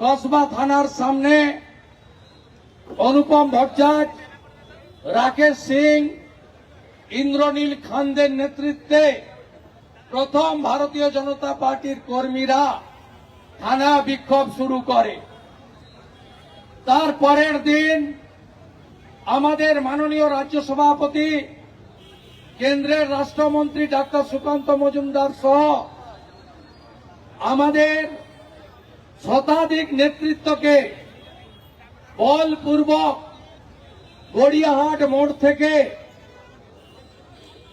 কসবা থানার সামনে অনুপম ভট্টাচ রাকেশ সিং, ইন্দ্রনীল খানদের নেতৃত্বে প্রথম ভারতীয় জনতা পার্টির কর্মীরা থানা বিক্ষোভ শুরু করে। তার পরের দিন আমাদের মাননীয় রাজ্য সভাপতি, কেন্দ্রের রাষ্ট্রমন্ত্রী ডাক্তার সুকান্ত মজুমদার সহ আমাদের শতাধিক নেতৃত্বকে বলপূর্বক গড়িয়াহাট মোড় থেকে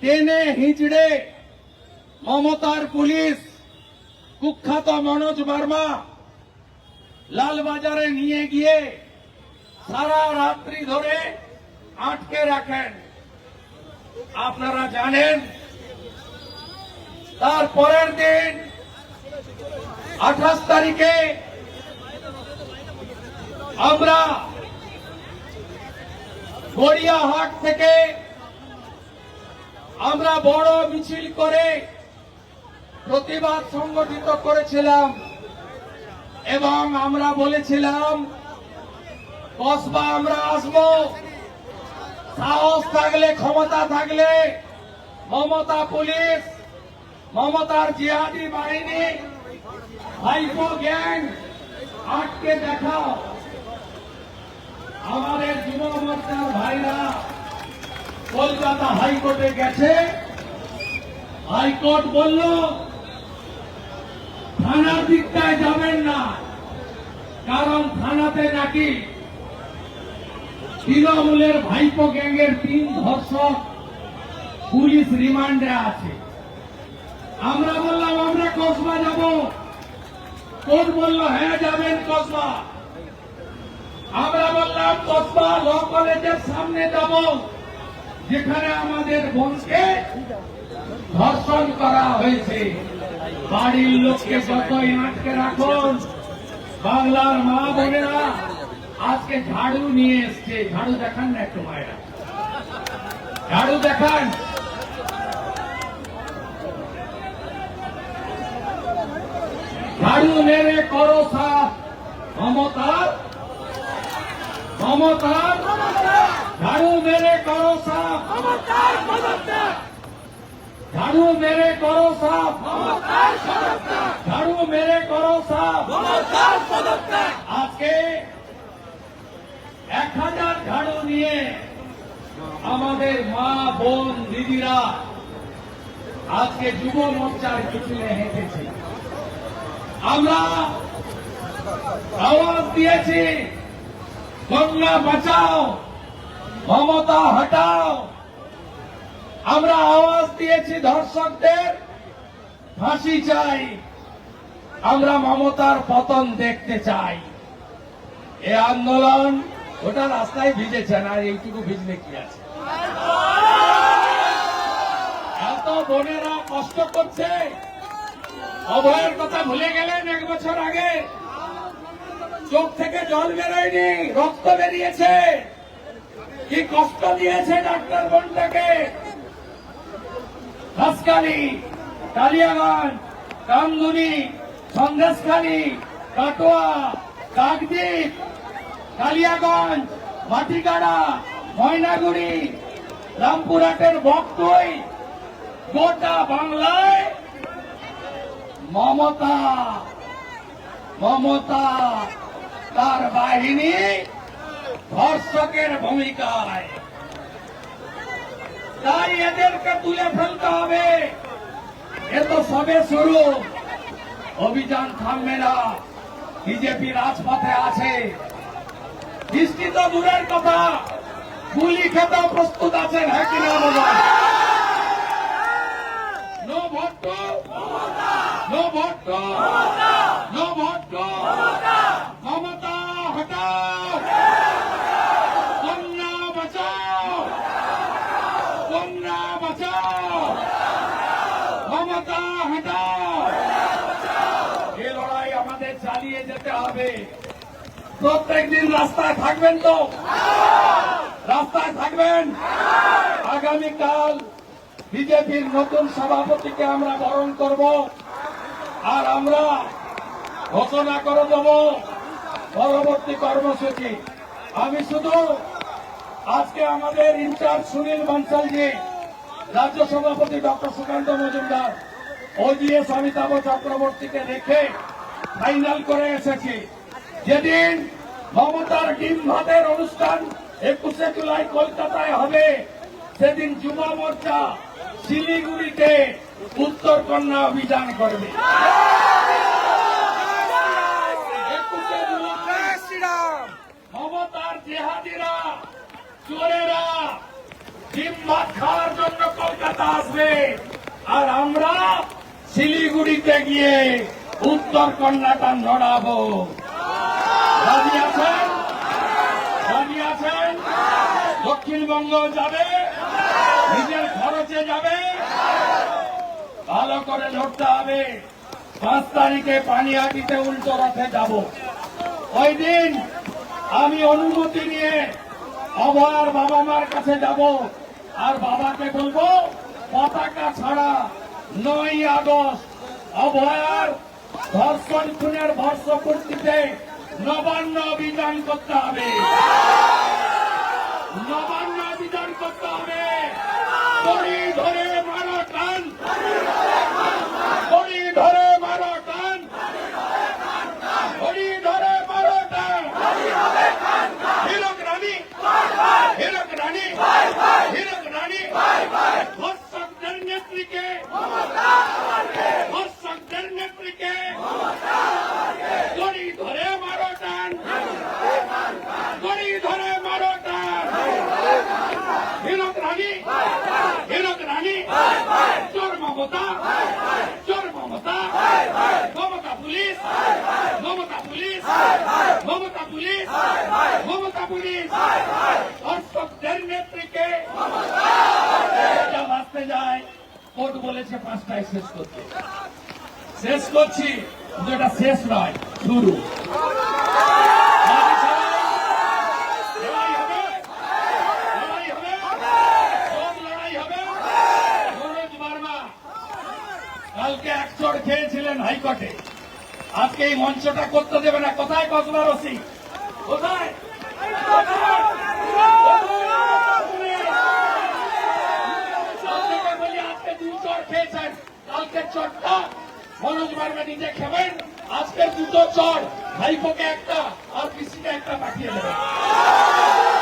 টেনে হিঁচড়ে মমতার পুলিশ কুখ্যাত মনোজ বর্মা লালবাজারে নিয়ে গিয়ে সারা রাত্রি ধরে আটকে রাখেন। আপনারা জানেন, তার পরের দিন আঠাশ তারিখে আমরা গড়িয়াহাট থেকে আমরা বড় মিছিল করে প্রতিবাদ সংগঠিত করেছিলাম এবং আমরা বলেছিলাম, কসবা আমরা আসব। সাহস থাকলে, ক্ষমতা থাকলে মমতা পুলিশ, মমতার জিহাদি বাহিনী ভাইপো গ্যাং, আটকে দেখাও। আমাদের যুব মোর্চার ভাইরা কলকাতা হাইকোর্টে গেছে। হাইকোর্ট বলল, থানার দিকটায় যাবেন না, কারণ থানাতে নাকি তৃণমূলের ভাইপো গ্যাংয়ের তিন ধর্ষক পুলিশ রিমান্ডে আছে। আমরা বললাম, আমরা কসবা যাব। কোর্ট বলল হ্যাঁ যাবেন কসবা আমরা বললাম কসবা ল কলেজের সামনে যাব, যেখানে আমাদের বোনকে ধর্ষণ করা হয়েছে। বাড়ির লোককে যতই আটকে রাখুন, বাংলার মা বোনেরা আজকে ঝাড়ু নিয়ে এসছে। ঝাড়ু দেখান না একটু মায়েরা। ঝাড়ু দেখান। ঝাড়ু মেরে করো সাফ মমতার মমতার ঝাড়ু মেরে করো সাফ ঝাড়ু মেরে করো সাফ ঝাড়ু মেরে করো সাফ আজকে এক হাজার ঝাড়ু নিয়ে আমাদের মা বোন দিদিরা আজকে যুব মোর্চার মিছিলে হেঁটেছে। আমরা আওয়াজ দিয়েছি গঙ্গা বাঁচাও মমতা হটাও। আমরা আওয়াজ দিয়েছি ধর্ষকদের, ফাঁসি চাই। আমরা মমতার পতন দেখতে চাই। এ আন্দোলন ওটা রাস্তায় ভিজেছে না, আর এইটুকু ভিজলে কি আছে? এত বোনেরা কষ্ট করছে অভয়ের কথা ভুলে গেলেন এক বছর আগে। চোখ থেকে জল বেরোয়নি, রক্ত বেরিয়েছে। কি কষ্ট দিয়েছে ডাক্তার বোনটাকে। হাসকালি কালিয়াগঞ্জ কামদুনি সন্দেশখালী, কাটোয়া, কাকদ্বীপ, কালিয়াগঞ্জ মাটিগাড়া ময়নাগুড়ি, রামপুরহাটের বকটই, গোটা বাংলায় মমতা মমতা, তার বাহিনী ধর্ষকের ভূমিকায়। তাই এদেরকে তুলে ফেলতে হবে। এ তো সবে শুরু। অভিযান থামবে না। বিজেপি রাজপথে আছে। বৃষ্টি তো দূরের কথা। গুলি খেতেও প্রস্তুত আছেন হ্যাঁ কিনা বলো no to no vote to no vote to Mamata হটাও কন্যা বাঁচাও কন্যা বাঁচাও মমতা হটাও এ লড়াই আমাদের চালিয়ে যেতে হবে। প্রত্যেক দিন রাস্তায় থাকবেন তো? রাস্তায় থাকবেন? আগামীকাল বিজেপির নতুন সভাপতিকে আমরা বরণ করব। আর আমরা ঘোষণা করে দেব পরবর্তী কর্মসূচি। আমি শুধু আজকে আমাদের ইনচার্জ সুনীল বানসালজি রাজ্য সভাপতি ডক্টর সুকান্ত মজুমদার ওজিএস অমিতাভ চক্রবর্তীকে রেখে ফাইনাল করে এসেছি। যেদিন মমতার ডিম ভাতের অনুষ্ঠান একুশে জুলাই কলকাতায় হবে সেদিন যুব মোর্চা শিলিগুড়িতে উত্তর কন্যা অভিযান করবে। মমতার জেহাদিরা, চোরেরা ভাত খাওয়ার জন্য কলকাতা আসবে। আর আমরা শিলিগুড়িতে গিয়ে উত্তর কন্যাটা নড়াবো। দক্ষিণবঙ্গ যাবে। ভালো করে লড়তে হবে। পাঁচ তারিখে পানিহাটিতে উল্টো রথে যাব। ওই দিন আমি অনুমতি নিয়ে অভয়ার বাবা মার কাছে যাব। আর বাবাকে বলব, পতাকা ছাড়া নয় আগস্ট অভয়ার ধর্ষণ, খুনের ভর্ষ বর্ষপূর্তিতে নবান্ন অভিযান করতে হবে। নবান্ন অভিযান করতে হবে দড়ি ধরে মারো টান দড়ি ধরে মারো টান দড়ি ধরে মারো টান হিরক রানী হিরক রানী হিরক রানী ধর্ষকদের নেত্রীকে ধর্ষকদের নেত্রীকে দড়ি ধরে মারো টান দড়ি ধরে মারো টান মমতা পুলিশ মমতা পুলিশ মমতা বাঁচতে যায় কোর্ট বলেছে পাঁচটায় শেষ করতে শেষ করছি এটা শেষ নয়, শুরু লড়াই হবে লড়াই হবে সব লড়াই হবে মনোজ বার্মা কালকে এক চড় খেয়েছিলেন হাইকোর্টে, আজকে এই মঞ্চটা করতে দেবে না। কোথায় কসবার ওসি? কোথায়? মনোজ বার্মা নিজে খেবেন। আজকে দুটো চর। ভাইপোকে